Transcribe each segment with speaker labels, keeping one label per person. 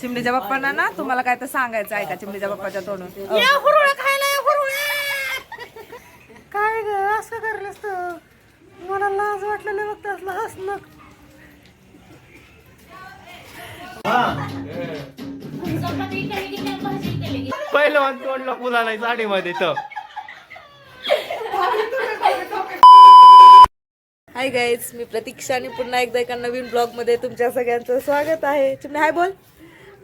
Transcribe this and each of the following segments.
Speaker 1: चिमणीच्या बाप्पांना ना तुम्हाला काय तर सांगायचं आहे का चिमणीच्या बाप्पाच्या तोंडून?
Speaker 2: काय ग असं करलं असतं मला लाज वाटलेलं बघ असलं हसणं
Speaker 3: पहिलं तोंडला नाही साडीमध्ये तर
Speaker 1: हाय गाईज मी प्रतीक्षा आणि पुन्हा एकदा एका नवीन ब्लॉगमध्ये तुमच्या सगळ्यांचं स्वागत आहे. चिमणे हाय बोल.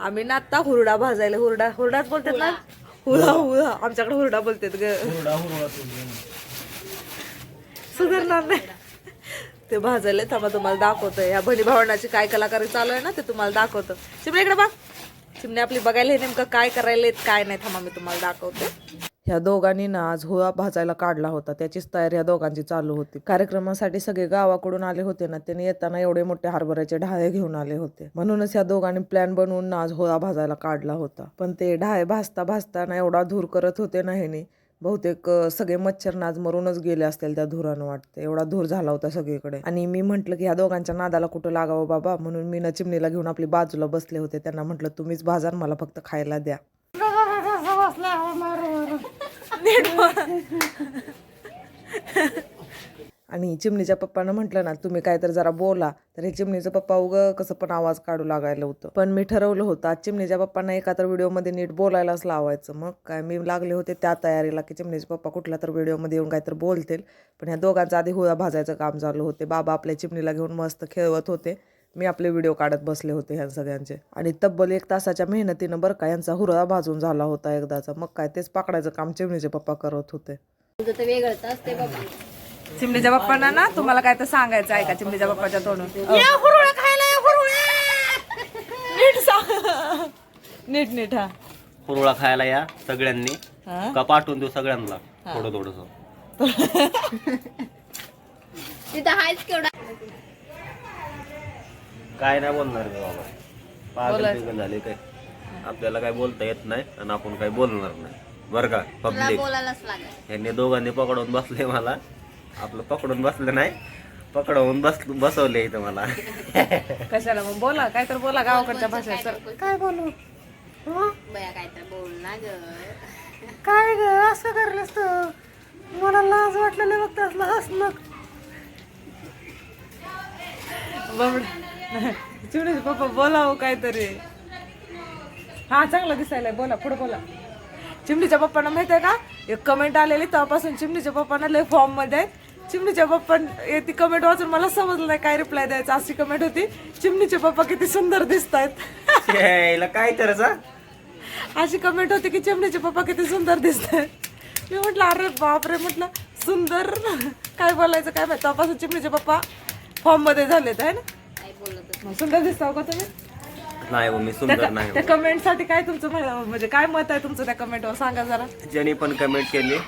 Speaker 1: आम्ही ना आता हुरडा भाजायला हुरडा हुरडाच बोलतात ना? हुळा हुळा आमच्याकडे हुरडा बोलतात ग. सुधारणार नाही. ते भाजायला थांबा तुम्हाला दाखवतोय. ह्या बहिणी भावनाची काय कलाकारी चालू आहे ना ते तुम्हाला दाखवतं. चिमणे इकडे बघ. चिमणे आपली बघायला हे नेमकं काय करायला काय नाही थांबा मी तुम्हाला दाखवते. ह्या दोघांनी ना आज हुळा भाजायला काढला होता. त्याचीच तयारी ह्या दोघांची चालू होती. कार्यक्रमासाठी सगळे गावाकडून आले होते ना त्यांनी येताना एवढे मोठे हरभऱ्याचे ढाळे घेऊन आले होते. म्हणूनच ह्या दोघांनी प्लॅन बनवून ना आज होळा भाजायला काढला होता. पण ते ढाळे भाजता भाजता ना एवढा धूर करत होते ना ह्यानी बहुतेक सगळे मच्छर नाज मरूनच गेले असतील त्या धुरानं वाटते. एवढा धूर झाला होता सगळीकडे. आणि मी म्हंटल की ह्या दोघांच्या नादाला कुठं लागावं बाबा? म्हणून मी ना चिमणीला घेऊन आपली बाजूला बसले होते. त्यांना म्हटलं तुम्हीच भाजान मला फक्त खायला द्या. आणि चिमणीच्या पप्पानं म्हटलं ना तुम्ही काय तर जरा बोला. तर हे चिमणीचं पप्पा उग कसं पण आवाज काढू लागायला होतं. पण मी ठरवलं होतं आज चिमणीच्या पप्पांना एका तर व्हिडिओमध्ये नीट बोलायलाच लावायचं. मग काय मी लागले होते त्या तयारीला की चिमणीचे पप्पा कुठल्या तर व्हिडिओमध्ये येऊन काय तर बोलतील. पण ह्या दोघांचं आधी हुळा भाजायचं काम चालू होते. बाबा आपल्या चिमणीला घेऊन मस्त खेळवत होते. मी आपले व्हिडिओ काढत बसले होते ह्या सगळ्यांचे. आणि तब्बल एक तासाच्या मेहनतीनं बरं का यांचा हुरळा भाजून झाला होता एकदाचा. मग काय तेच पाकडायचं काम चिमणीचे पप्पा करत होते. चिमणीच्या बाप्पांना ना तुम्हाला काय तर सांगायचं आहे का चिमणीच्या बाप्पाच्या तोंडून? नीट सांग. नीट नीट हा.
Speaker 3: कुरवळा खायला या सगळ्यांनी.
Speaker 1: हा?
Speaker 3: का पाठवून देऊ सगळ्यांना? थोडं थोडस.
Speaker 4: तिथं आहेच केवढा.
Speaker 3: काय नाही बोलणार मी बाबा. पागल बिगल झाले काय? आपल्याला काय बोलता येत नाही आणि आपण काय बोलणार नाही. बरं का पब्लिक
Speaker 4: बोलायलाच लागेल.
Speaker 3: यांनी दोघांनी पकडून बसले मला. आपलं पकडून बसलं नाही. पकडवून बस बसवले इथं मला.
Speaker 1: कशाला मग बोला काय तर बोला गावाकडच्या भाषेत.
Speaker 2: काय बोलू? हं?
Speaker 4: बया काय तर बोल ना ग
Speaker 2: काय ग असं करलं असतं मला लाज वाटलेलं बघ असलं हसणं.
Speaker 1: बाबड. चिमणीचे पप्पा बोलावं काहीतरी. हा चांगलं दिसायला बोला पुढे बोला. चिमणीच्या पप्पांना माहीत आहे का? एक कमेंट आलेली तेव्हापासून चिमणीच्या पप्पांना लय फॉर्ममध्ये आहेत. चिमणीच्या पप्पा ती कमेंट वाचून मला समजलं नाही काय रिप्लाय द्यायचा. अशी कमेंट होती. चिमणीचे पप्पा किती सुंदर दिसत आहेत
Speaker 3: काय तर
Speaker 1: अशी कमेंट होती की चिमणीचे पप्पा किती सुंदर दिसत मी म्हटलं अरे बापरे! म्हटलं सुंदर. काय बोलायचं काय माहिती. तेव्हापासून चिमणीचे पप्पा फॉर्ममध्ये झालेत आहे ना? सुंदर दिसताव का तुम्ही?
Speaker 3: नाही हो, मी सुंदर नाही
Speaker 1: त्या कमेंटसाठी काय तुमचं म्हण- म्हणजे काय मत आहे तुमचं त्या कमेंटवर? सांगा जरा.
Speaker 3: ज्यांनी पण कमेंट केली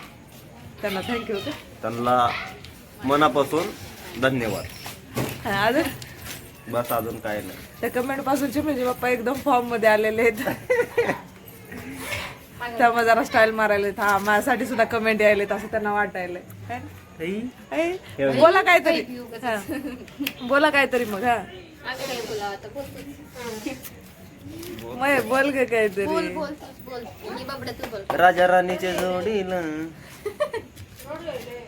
Speaker 1: त्यांना थँक्यू
Speaker 3: त्यांना मनापासून धन्यवाद.
Speaker 1: अजून?
Speaker 3: बस अजून काय नाही.
Speaker 1: त्या कमेंटपासून चिमणीचे पप्पा एकदम फॉर्ममध्ये आलेले आहेत. त्यामुळे जरा स्टाईल मारायला हा माझ्यासाठी सुद्धा कमेंट यायलेत असं त्यांना वाटायला है? है? बोला काहीतरी. हा. बोला काहीतरी मग हा.
Speaker 4: आता बोल
Speaker 1: ग काहीतरी.
Speaker 4: बोल बोल बोल. ही बाबड्या तू बोल
Speaker 3: राजा राणीच्या जोडीला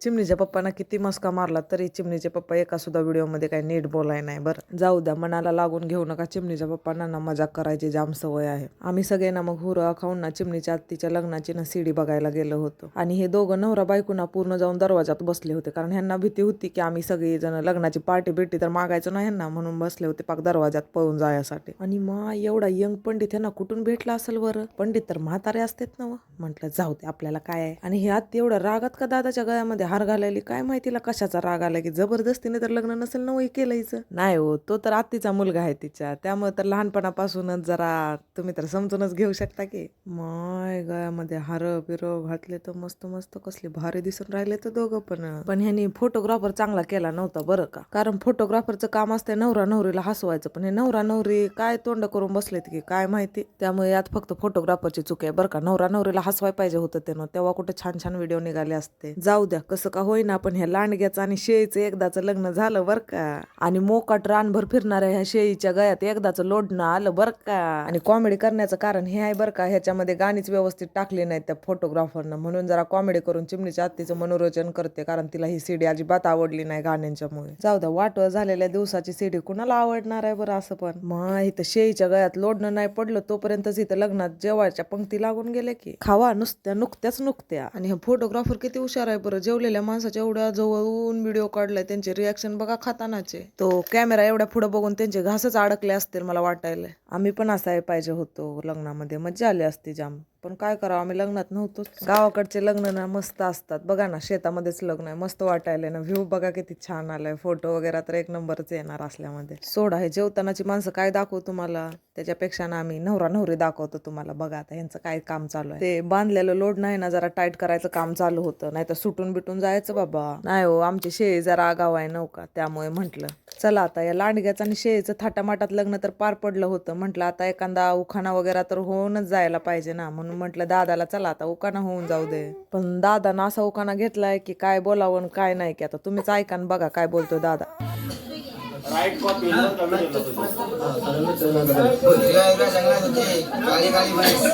Speaker 1: चिमणीच्या पप्पांना किती मस्का मारला तरी चिमणीचे पप्पा एका सुद्धा व्हिडिओमध्ये काही नीट बोलाय नाही बरं. जाऊ द्या मनाला लागून घेऊ नका. चिमणीच्या पप्पांना ना मजाक करायची जाम सवय आहे. आम्ही सगळे ना मग हुरळा खाऊन ना चिमणीच्या आत्तीच्या लग्नाची ना सीडी बघायला गेलो होतो. आणि हे दोघं नवरा बायकोना पूर्ण जाऊन दरवाजात बसले होते. कारण ह्यांना भीती होती की आम्ही सगळी जण लग्नाची पार्टी बिर्टी तर मागायचो ना ह्यांना म्हणून बसले होते पाक दरवाजात पळून जायसाठी. आणि मा एवढा यंग पंडित ह्यांना कुठून भेटला असेल बरं? पंडित तर म्हातारे असतात ना व. म्हटलं जाऊ दे आपल्याला काय आहे? आणि हे आत्ती एवढा रागात का दादाच्या गळ्यामध्ये हार घालायली काय माहितीला कशाचा राग आला की जबरदस्तीने तर लग्न नसेल ना वय केलंयचं. नाही हो तो तर आत्तीचा मुलगा आहे तिच्या. त्यामुळे तर लहानपणापासूनच जरा तुम्ही तर समजूनच घेऊ शकता की. माय गळ्यामध्ये हार बिर घातले तर मस्त मस्त कसले भारी दिसून राहिले तर दोघं पण. पण ह्यांनी फोटोग्राफर चांगला केला नव्हता बरं का? कारण फोटोग्राफरचं काम असते नवरा नवरीला हसवायचं पण हे नवरा नवरी काय तोंड करून बसलेत की काय माहिती? त्यामुळे यात फक्त फोटोग्राफरची चूक आहे बरं का? नवरा नवरीला हसवाय पाहिजे होतं त्यानं तेव्हा कुठे छान छान व्हिडिओ निघाले असते. जाऊ द्या कसं का होईना पण ह्या लांडग्याचं आणि शेळीचं एकदाचं लग्न झालं बरं का? आणि मोकाट रानभर फिरणाऱ्या ह्या शेळीच्या गळ्यात एकदाचं लोडणं आलं बरं का? आणि कॉमेडी करण्याचं कारण हे आहे बरं का ह्याच्यामध्ये गाणीच व्यवस्थित टाकली नाहीत त्या फोटोग्राफरनं म्हणून जरा कॉमेडी करून चिमणीच्या आत्तीचं मनोरंजन करते कारण तिला ही सीडी अजिबात आवडली नाही गाण्यांच्यामुळे. जाऊ द्या वाटव झालेल्या दिवसाची सीडी कुणाला आवडणार आहे बरं असं पण? मग इथं शेळीच्या गळ्यात लोडणं नाही पडलं तोपर्यंतच इथं लग्नात जेवायच्या पंक्ती लागून गेले की. खावा नुसत्या नुकत्याच नुकत्या. आणि हे फोटोग्राफर किती हुशार आहे बरं जेवलेल्या माणसाच्या एवढ्या जवळून व्हिडिओ काढलाय त्यांचे रिॲक्शन बघा खातानाचे. तो कॅमेरा एवढ्या पुढे बघून त्यांचे घासच अडकले असतील मला वाटायला. आम्ही पण असाय पाहिजे होतो लग्नामध्ये. मज्जा आली असती जाम. पण काय करावं? आम्ही लग्नात नव्हतोच. गावाकडचे लग्न ना मस्त असतात. बघा ना शेतामध्येच लग्न आहे. मस्त वाटायला ना. व्ह्यू बघा किती छान आलाय. फोटो वगैरे तर एक नंबरच येणार असल्यामध्ये. सोडा हे जेवतानाची माणसं काय दाखवू तुम्हाला? त्याच्यापेक्षा ना आम्ही नवरा नवरी दाखवतो तुम्हाला. बघा आता यांचं काय काम चालू आहे. ते बांधलेलं लोड नाही ना जरा टाईट करायचं काम चालू होतं. नाही तर सुटून बिटून जायचं बाबा. नाही हो आमची शेळी जरा आगाव आहे नौका त्यामुळे म्हंटल चला आता या लांडग्याचं आणि शेळीचं थाटामाटात लग्न तर पार पडलं होतं. म्हटलं आता एखादा उखाणा वगैरे तर होऊनच जायला पाहिजे ना. म्हणून म्हटलं दादाला चला आता उकाना होऊन जाऊ दे. पण दादानं असा उकाना घेतलाय की काय बोलावं आणि काय नाही की आता तुम्हीच ऐका आणि बघा काय बोलतो दादा.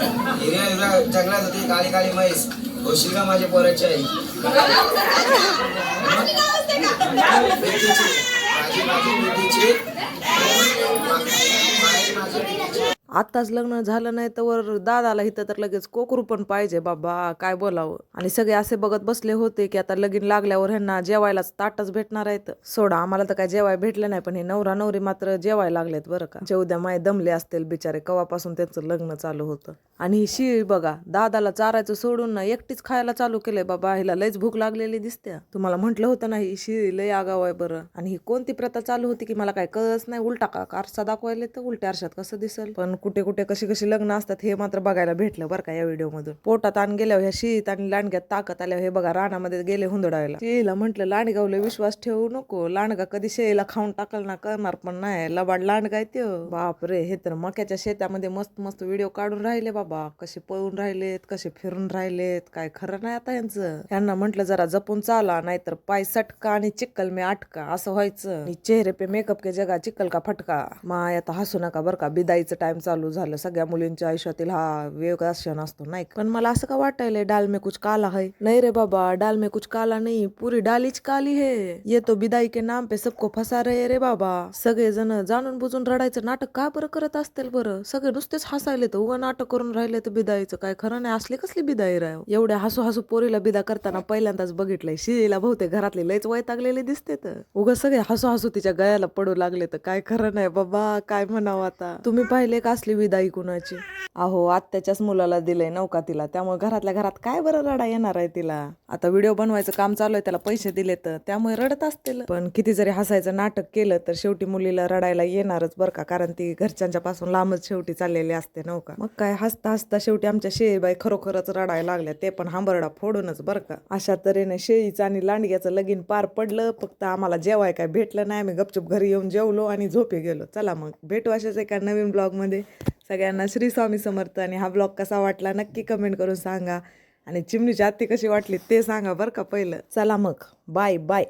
Speaker 5: जंगलात होती काळी काळी म्हैस होशील का माझ्या पोराची आई माझी माझी माझी
Speaker 1: आत्ताच लग्न झालं नाही तर दादाला इथं तर लगेच कोकरू पण पाहिजे बाबा काय बोलावं? आणि सगळे असे बघत बसले होते की आता लगीन लागल्यावर ह्यांना जेवायलाच ताटच भेटणार आहेत. सोडा आम्हाला तर काय जेवाय भेटलं नाही पण हे नवरा नवरी मात्र जेवायला लागलेत बरं का. जेवद्या माय दमले असतील बिचारे कवापासून त्यांचं लग्न चालू होतं. आणि ही शिळी बघा दादाला चारायचं सोडून ना एकटीच खायला चालू केलंय बाबा हिला लयच भूक लागलेली दिसते तुम्हाला म्हटलं होतं ना ही शिळी लय आगाव आहे बरं. आणि ही कोणती प्रथा चालू होती की मला काय कळच नाही उलटा का आरसा दाखवायला तर उलट्या आरशात कसं दिसेल? पण कुठे कुठे कशी कशी लग्न असतात हे मात्र बघायला भेटलं बरं का या व्हिडिओमधून. पोटात आण गेल्यावर ह्या शिळीत आणि लांडग्यात ताकद आल्यावर हे बघा रानामध्ये गेले हुंदडायला. शिळीला म्हटलं लांडगावले विश्वास ठेवू नको. लांडगा कधी शेळीला खाऊन टाकल ना करणार पण नाही. लबाड लांडगा आहे बापरे हे तर मक्याच्या शेतामध्ये मस्त मस्त व्हिडिओ काढून राहिले बाबा. कसे पळून राहिलेत कसे फिरून राहिलेत काय खरं नाही आता यांचं. यांना म्हटलं जरा जपून चाला नाहीतर पाय सटका आणि चिक्कल मी अटका असं व्हायचं. चेहरे पे मेकअप के जगा चिक्कल का फटका. माय आता हसू नका बरं का बिदाईचं टाइम चालू झालं. सगळ्या मुलींच्या आयुष्यातील हा वेगळा क्षण असतो नाही पण मला असं का वाटायलंय डाल में कुछ काला है? नाही रे बाबा डाल में कुछ काला नाही पुरी डालीच काली है. ये तो बिदाई के नाम पे सबको फसा रे रे बाबा. सगळे जण जाणून बुजून रडायचं नाटक का बरं करत असतील बरं? सगळे नुसतेच हसायले तर उगा नाटक करून राहिले तर बिदाईचं काय? खरं नाही असली कसली बिदाई राव? एवढ्या हसू हसू पोरीला बिदा करताना पहिल्यांदाच बघितलंय. शिळीला बहुतेक घरातले लयच वैतागलेले दिसते तर. उगा सगळे हसू हसू तिच्या गळ्याला पडू लागले तर काय? खरं नाही बाबा काय म्हणावं आता? तुम्ही पाहिले का असली विदाई कुणाची? अहो आत्याच्याच मुलाला दिलंय नौका तिला? त्यामुळे घरातल्या घरात काय बरं रडा येणार आहे तिला? आता व्हिडिओ बनवायचं काम चालू आहे त्याला पैसे दिले तर. त्यामुळे रडत असतील. पण किती जरी हसायचं नाटक केलं तर शेवटी मुलीला रडायला येणारच बरं का? कारण ती घरच्यांच्या पासून लांबच शेवटी चाललेली असते नौका मग काय हसता हसता शेवटी आमच्या शेळीबाई खरोखरच रडायला लागल्या. ते पण हांबरडा फोडूनच बरं का? अशा तऱ्हेने शेळीचं आणि लांडग्याचं लगीन पार पडलं. फक्त आम्हाला जेवाय काय भेटलं नाही. आम्ही गपचूप घरी येऊन जेवलो आणि झोपे गेलो. चला मग. भेटू अशाच एका नवीन ब्लॉगमध्ये सगळ्यांना श्री स्वामी समर्थ आणि हा ब्लॉग कसा वाटला नक्की कमेंट करून सांगा. आणि चिमणीची आत्ती कशी वाटली ते सांगा बरं का पहिलं. चला मग. Bye bye